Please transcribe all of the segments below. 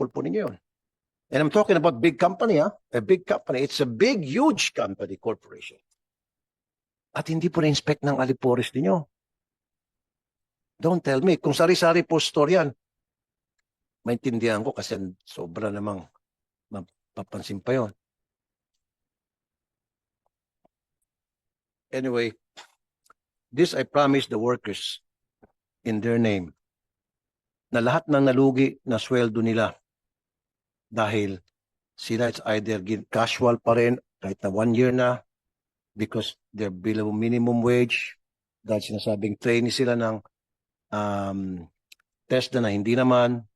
example po ninyo yun. And I'm talking about big company, ha? A big company. It's a big, huge company, corporation. At hindi po na-inspect ng alipores ninyo. Don't tell me. Kung sari-sari po store yan, maintindihan ko kasi sobra namang mapapansin pa yon. Anyway, this I promise the workers in their name na lahat ng nalugi na sweldo nila dahil sila it's either casual pa rin kahit na one year na because they're below minimum wage dahil sinasabing trainee sila ng um, test na hindi naman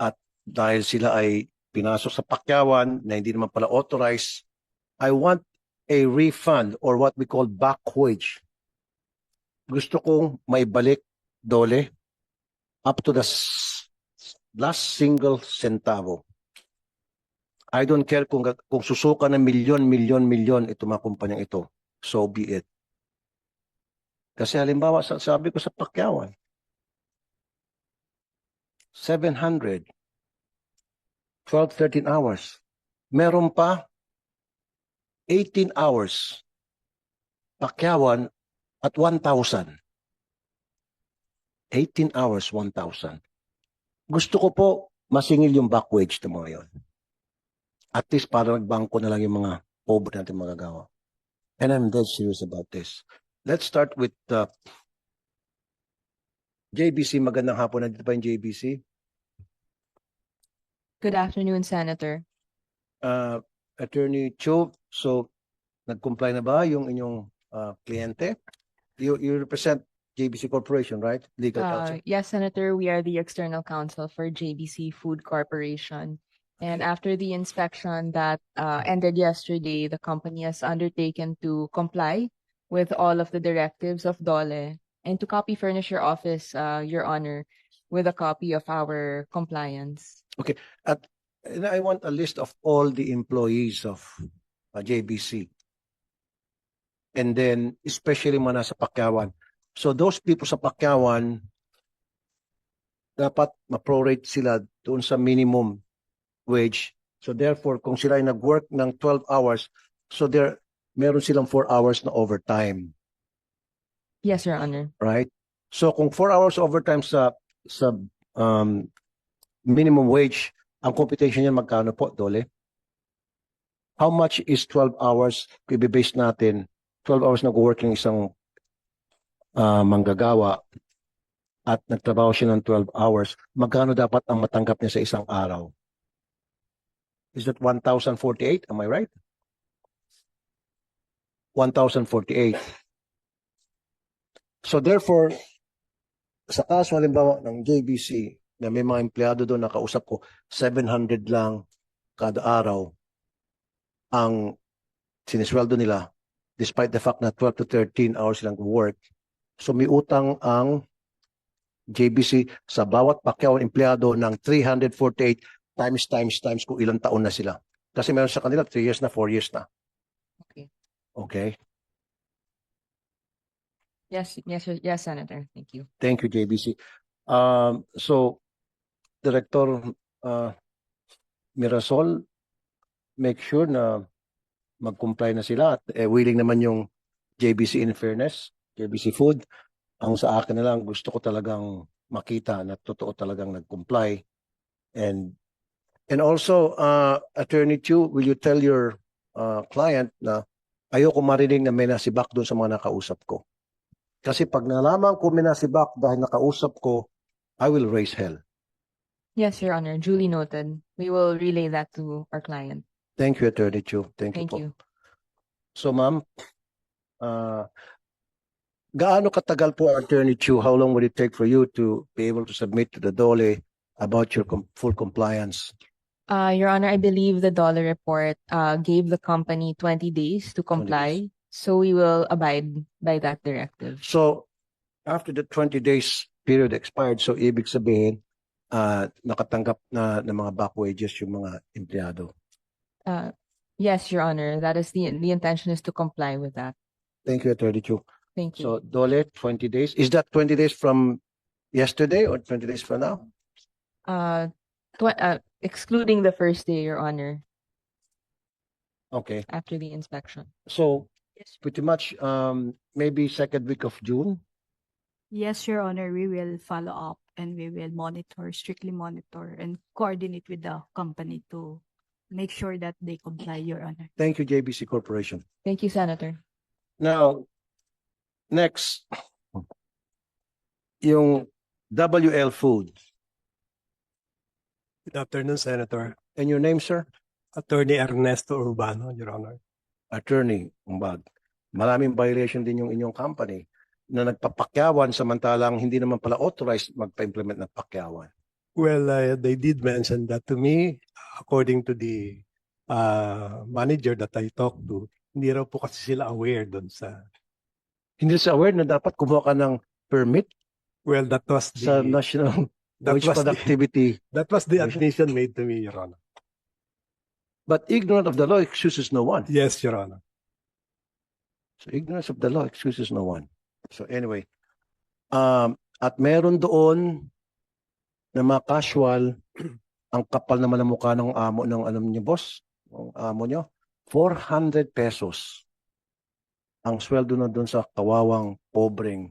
at dahil sila ay pinasok sa pakyawan na hindi naman pala authorized I want a refund or what we call back wage. Gusto kong may balik dole up to the last single centavo. I don't care kung, kung susuka ng milyon, milyon, milyon ito mga kumpanyang ito. So be it. Kasi halimbawa, sa- sabi ko sa Pakyawan, 700, 12, 13 hours. Meron pa 18 hours. Pakyawan at 1,000. 18 hours, 1,000. Gusto ko po masingil yung back wage ng mga yon. At least para nagbangko na lang yung mga pobre natin magagawa. And I'm dead serious about this. Let's start with uh, JBC. Magandang hapon. Nandito pa yung JBC. Good afternoon, Senator. Uh, Attorney Cho, so nag-comply na ba yung inyong uh, kliyente? You, you represent JBC Corporation, right? Legal counsel. Uh, yes, Senator, we are the external counsel for JBC Food Corporation. And after the inspection that uh, ended yesterday, the company has undertaken to comply with all of the directives of DOLE and to copy furnish your office, uh, Your Honor, with a copy of our compliance. Okay and I want a list of all the employees of uh, JBC. And then, especially mga nasa Pakyawan. So those people sa Pakyawan, dapat ma-prorate sila doon sa minimum wage. So therefore, kung sila ay nag-work ng 12 hours, so there, meron silang 4 hours na overtime, Yes, Your Honor. right? So kung 4 hours overtime sa sa um, minimum wage, ang computation niyan magkano po, Dole? How much is 12 hours? Kung i-base natin, 12 hours nag-working isang ah, manggagawa at nagtrabaho siya ng 12 hours, magkano dapat ang matanggap niya sa isang araw? Is that 1,048? Am I right? 1,048. So therefore, sa kaso halimbawa ng JBC na may mga empleyado doon nakausap ko, 700 lang kada araw ang sinisweldo nila despite the fact na 12 to 13 hours silang work. So may utang ang JBC sa bawat pakyawan empleyado ng 348 times times times kung ilang taon na sila. Kasi meron sa kanila 3 years na, 4 years na. Okay. Okay. Yes, yes, Sir- yes, Senator. Thank you. Thank you, JBC. Um, so, Director uh, Mirasol, make sure na mag-comply na sila at eh, willing naman yung JBC in fairness, JBC Food. Ang sa akin na lang, gusto ko talagang makita na totoo talagang nag-comply. And and also, uh, Attorney Chu, will you tell your uh, client na ayoko marinig na may nasibak doon sa mga nakausap ko? Kasi pag nalaman ko may nasibak dahil nakausap ko, I will raise hell. Yes, Your Honor. Duly noted. We will relay that to our client. Thank you, Attorney Chu. Thank, Thank you you. So, ma'am, uh, gaano katagal po, Attorney Chu, how long would it take for you to be able to submit to the DOLE about your com- full compliance? Uh, Your Honor, I believe the dollar report uh, gave the company 20 days to 20 days. comply. So we will abide by that directive. So, after the 20 days period expired, so ibig sabihin, uh, nakatanggap na ng mga back wages yung mga empleyado. Uh, yes, Your Honor, that is the, the intention is to comply with that. Thank you, Attorney Chu. Thank you. So, DOLE, 20 days. Is that 20 days from yesterday or 20 days from now? Uh, tw- uh, excluding the first day, Your Honor, Okay, after the inspection. so pretty much um maybe second week of June. Yes, Your Honor, we will follow up and we will monitor, strictly monitor and coordinate with the company to make sure that they comply, Your Honor. Thank you, JBC Corporation. Thank you, Senator. Now, next, yung WL Food. Good afternoon, Senator. And your name, sir? Attorney Ernesto Urbano, Your Honor. Attorney Umbag. Maraming violation din yung inyong company na nagpapakyawan samantalang hindi naman pala authorized magpa-implement ng pakyawan. Well, uh, they did mention that to me, according to the uh, manager that I talked to, hindi raw po kasi sila aware doon sa, Hindi sa aware na dapat kumuha ka ng permit well, that was sa the, National that Wage was the, Productivity. that was the admission made to me, Your Honor. But ignorant of the law excuses no one. Yes, Your Honor. So ignorance of the law excuses no one. So anyway, um, at meron doon na mga casual, ang kapal naman ng mukha ng amo ng alam niyo boss, ng amo niyo, 400 pesos ang sweldo na doon sa kawawang pobreng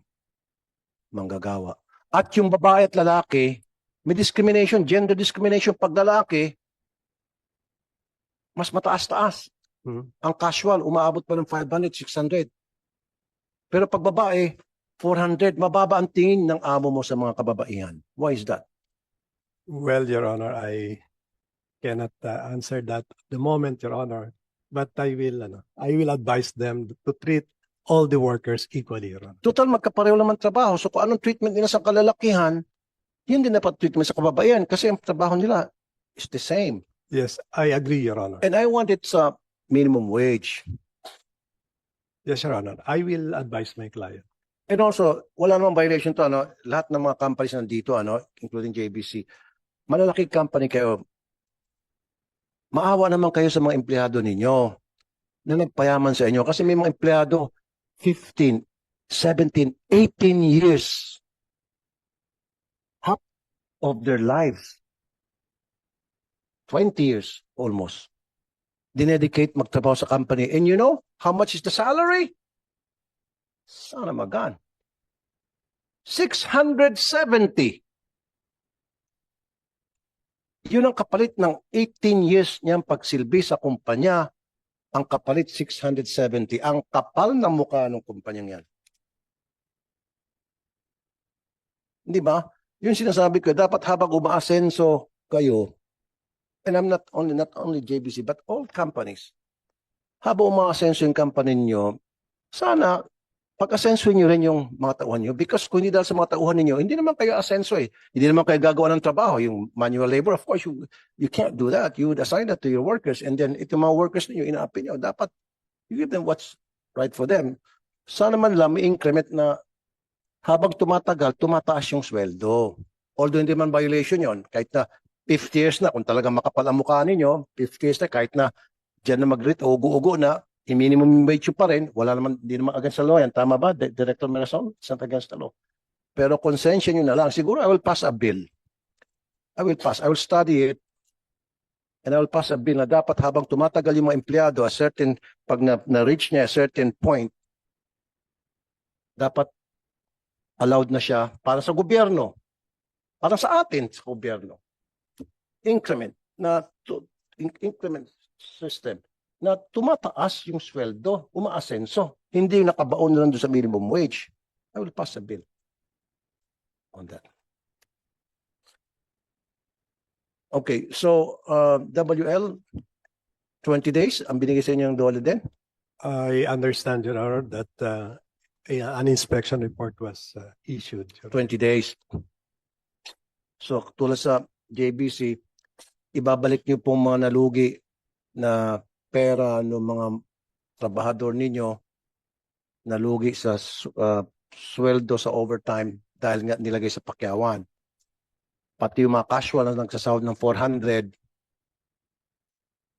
manggagawa. At yung babae at lalaki, may discrimination, gender discrimination pag lalaki, mas mataas-taas. Mhm. Ang casual, umaabot pa ng 500, 600. Pero pag babae, 400, mababa ang tingin ng amo mo sa mga kababaihan. Why is that? Well, Your Honor, I cannot uh, answer that at the moment, Your Honor. But I will, ano, I will advise them to treat all the workers equally, Honor. Total, magkapareho naman trabaho. So kung anong treatment nila sa kalalakihan, yun din dapat treatment sa kababaihan kasi ang trabaho nila is the same. Yes, I agree, Your Honor. And I want it sa minimum wage. Yes, Your Honor. I will advise my client. And also, wala namang violation to, ano, lahat ng mga companies nandito, ano, including JBC, malalaki company kayo, maawa naman kayo sa mga empleyado ninyo na nagpayaman sa inyo kasi may mga empleyado 15, 17, 18 years half of their lives 20 years almost dinedicate magtrabaho sa company and you know how much is the salary? Sana magan. 670. Yun ang kapalit ng 18 years niyang pagsilbi sa kumpanya. Ang kapalit 670. Ang kapal ng mukha ng kumpanyang yan. Di ba? Yung sinasabi ko, dapat habang umaasenso kayo, and I'm not only not only JBC but all companies, habang umaasenso yung company niyo, sana pag-asenso niyo rin yung mga tauhan niyo because kung hindi dahil sa mga tauhan niyo, hindi naman kayo asenso eh. Hindi naman kayo gagawa ng trabaho. Yung manual labor, of course, you, you can't do that. You would assign that to your workers and then itong mga workers niyo, inaapi niyo, dapat you give them what's right for them. Sana man lang may increment na habang tumatagal, tumataas yung sweldo. Although hindi man violation yon kahit na 50 years na, kung talagang makapal ang mukha ninyo, 50 years na, kahit na dyan na mag-rate, ugo-ugo na, i-minimum wage pa rin, wala naman, hindi naman against the law yan. Tama ba, Di- Director Merason? It's not against the law. Pero konsensya nyo na lang. Siguro I will pass a bill. I will pass. I will study it. And I will pass a bill na dapat habang tumatagal yung mga empleyado, a certain, pag na, na-reach niya a certain point, dapat allowed na siya para sa gobyerno. Para sa atin, sa gobyerno. Increment na to, in- increment system na tumataas yung sweldo, umaasenso. Hindi yung nakabaon na lang doon sa minimum wage. I will pass a bill on that. Okay, so uh, WL, 20 days, ang binigay sa inyo ng DOLE din? I understand, Your Honor, that uh, an inspection report was uh, issued. Your 20 days. So tulad sa JBC, ibabalik niyo pong mga nalugi na pera ng mga trabahador ninyo nalugi sa uh, sweldo sa overtime dahil nga nilagay sa pakyawan. Pati yung mga casual na nagsasahod ng 400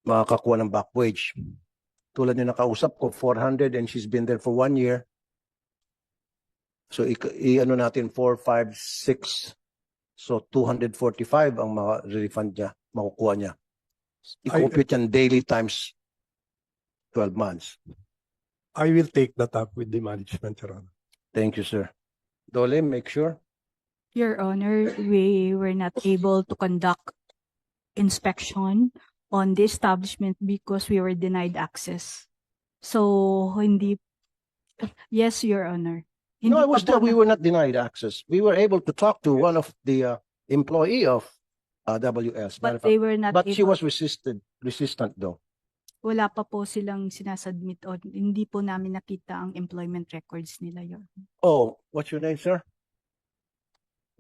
makakakuha ng back wage. Tulad yung nakausap ko, 400 and she's been there for one year. So i, i ano natin 4, 5, 6 So 245 ang ma-refund niya, makukuha niya. I-compute yan daily times 12 months. I will take that up with the management, Your Honor. Thank you, sir. Dole, make sure. Your Honor, we were not able to conduct inspection on the establishment because we were denied access. So, hindi, yes, Your Honor. No, I was pa there. po We na- were not denied access. We were able to talk to one of the uh, employee of uh, WS. Matter But of they were not But she able, was resisted, resistant though. Wala pa po silang sinasubmit o hindi po namin nakita ang employment records nila, Your Honor. Oh, what's your name, sir?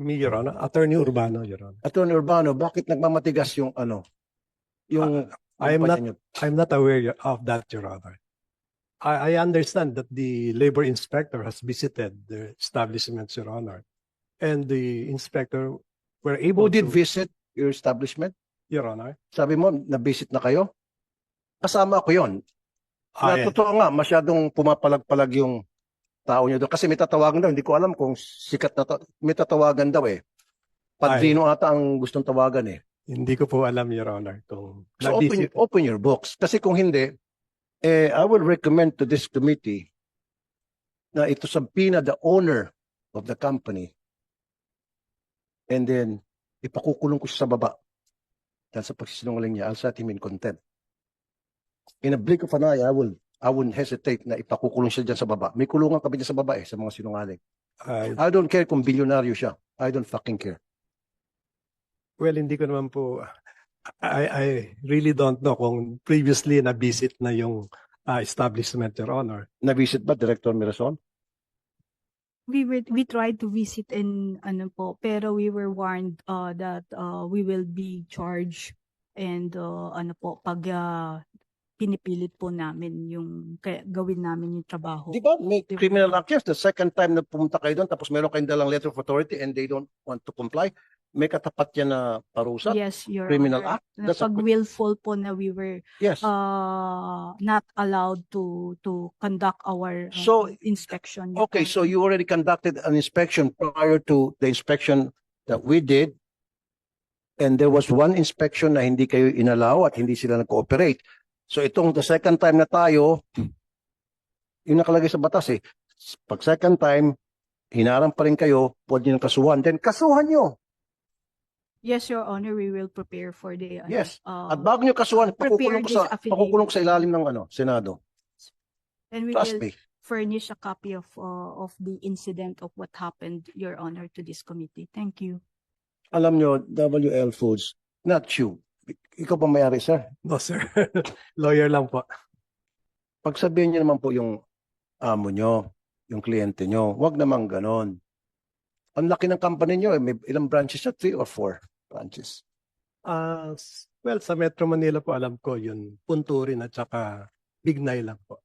Me, Your Honor, Attorney Urbano, Your Honor. Attorney Urbano, bakit nagmamatigas yung ano? Yung I am not, niyo? I'm not aware of that, Your Honor. I, I understand that the labor inspector has visited the establishments, Your Honor. And the inspector were able Who did to, visit your establishment? Your Honor. Sabi mo, na-visit na kayo? Kasama ko yon. Na I, totoo nga, masyadong pumapalag-palag yung tao niyo doon. Kasi may tatawagan daw, hindi ko alam kung sikat na, ta- may tatawagan daw eh. Padrino ata ang gustong tawagan eh. hindi ko po alam, Your Honor, kung So open, na-visit. open your books. Kasi kung hindi, eh, I will recommend to this committee na ito sampina the owner of the company and then ipakukulong ko siya sa baba dahil sa pagsisinungaling niya. I'll set him in contempt. In a blink of an eye, I will I wouldn't hesitate na ipakukulong siya dyan sa baba. May kulungan kami dyan sa baba eh, sa mga sinungaling. I- I don't care kung bilyonaryo siya. I don't fucking care. Well, hindi ko naman po, I, I really don't know kung previously na-visit na yung uh, establishment, Your Honor. Na-visit ba Director Mirason? We were, we tried to visit in, ano po, pero we were warned, uh, that, uh, we will be charged and, uh, ano po, pag, uh, pinipilit po namin yung, kaya gawin namin yung trabaho. Di ba? May Di ba? criminal yes. The second time na pumunta kayo doon, tapos meron kayong dalang letter of authority and they don't want to comply, may katapat yan na parusa? Yes, Your criminal Honor. act? That's a pag cri- willful po na we were, Yes. uh, not allowed to, to conduct our uh, So, inspection. Okay, so you already conducted an inspection prior to the inspection that we did. And there was one inspection na hindi kayo inalaw at hindi sila nag-cooperate. So itong the second time na tayo, yung nakalagay sa batas eh. Pag second time, hinarang pa rin kayo, pwede nyo kasuhan. Then kasuhan nyo. Yes, Your Honor, we will prepare for the, ano, Yes. uh, At bago nyo kasuhan, pakukulong ko prepare sa, affidavit. pakukulong ko sa ilalim ng ano, Senado. and we Trust will me. furnish a copy of, uh, of the incident of what happened, Your Honor, to this committee. Thank you. Alam nyo, WL Foods, not you. Ikaw pa mayari, sir. No, sir. Lawyer lang po. Pagsabihin nyo naman po yung amo nyo, yung kliyente nyo. Huwag naman ganon. Ang laki ng company nyo, eh. may ilang branches siya? Three or four branches. Ah, s- well, sa Metro Manila po, alam ko yun, Punturin at saka Bignay lang po.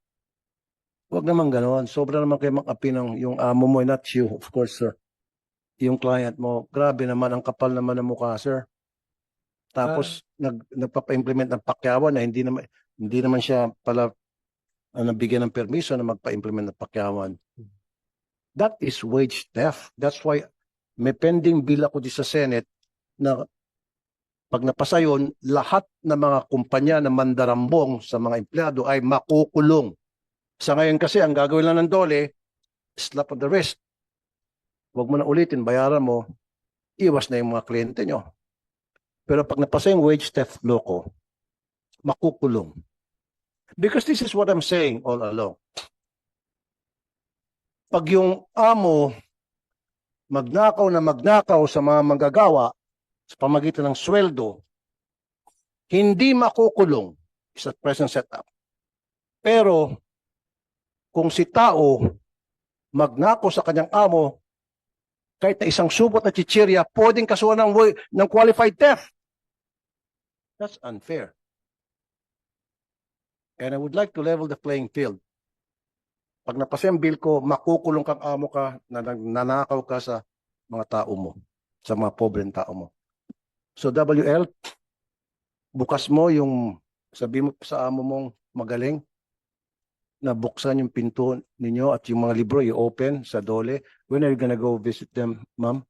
Huwag naman ganon. Sobra naman kayo mag-api ng yung amo mo, not you, of course, sir. Yung client mo, grabe naman, ang kapal naman ng mukha, sir. Tapos, nag, nagpapa-implement ng pakyawan na hindi naman, hindi naman siya pala uh, nabigyan ng permiso na magpa-implement ng pakyawan. That is wage theft. That's why may pending bill ako di sa Senate na pag napasa yun, lahat ng mga kumpanya na mandarambong sa mga empleyado ay makukulong. Sa ngayon kasi, ang gagawin lang ng dole, slap on the wrist. Huwag mo na ulitin, bayaran mo, iwas na yung mga kliyente nyo. Pero pag napasa yung wage theft loko, makukulong. Because this is what I'm saying all along. Pag yung amo magnakaw na magnakaw sa mga manggagawa sa pamagitan ng sweldo, hindi makukulong sa present setup. Pero kung si tao magnakaw sa kanyang amo, kahit na isang subot na chichirya, pwedeng kasuhan ng, ng qualified theft. That's unfair. And I would like to level the playing field. Pag napasa yung bill ko, makukulong kang amo ka na nanakaw ka sa mga tao mo, sa mga pobreng tao mo. So WL, bukas mo yung, sabi mo sa amo mong magaling, na buksan yung pinto ninyo at yung mga libro i-open sa dole. When are you gonna go visit them, ma'am?